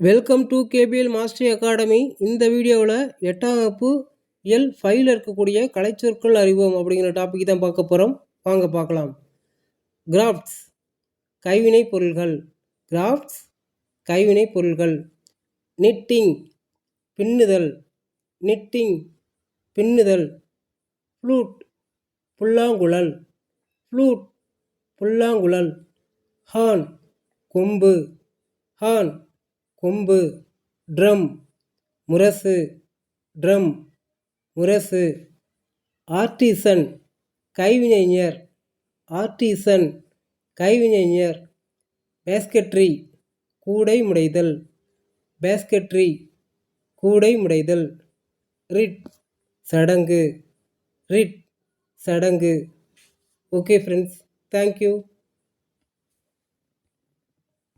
Welcome to KPL mastery academy இந்த வீடியோவில் எட்டாம் வகுப்பு எல் ஃபைவ்ல இருக்கக்கூடிய கலைச்சொற்கள் அறிவோம் அப்படிங்கிற டாபிக் தான் பார்க்க போகிறோம் வாங்க பார்க்கலாம். கிராஃப்ட்ஸ் கைவினை பொருள்கள். கிராஃப்ட்ஸ் கைவினை பொருள்கள். நிட்டிங் பின்னுதல். நிட்டிங் பின்னுதல். ஃப்ளூட் புல்லாங்குழல். ஃப்ளூட் புல்லாங்குழல். ஹார்ன் கொம்பு. ஹார்ன் கொம்பு ட்ரம் முரசு ட்ரம் முரசு. ஆர்டிசன் கைவினைஞர் ஆர்டிசன் கைவினைஞர். பேஸ்கட்ரி கூடை முடைதல். பேஸ்கட்ரி கூடை முடைதல். ரிட் சடங்கு. ரிட் சடங்கு. Okay friends thank you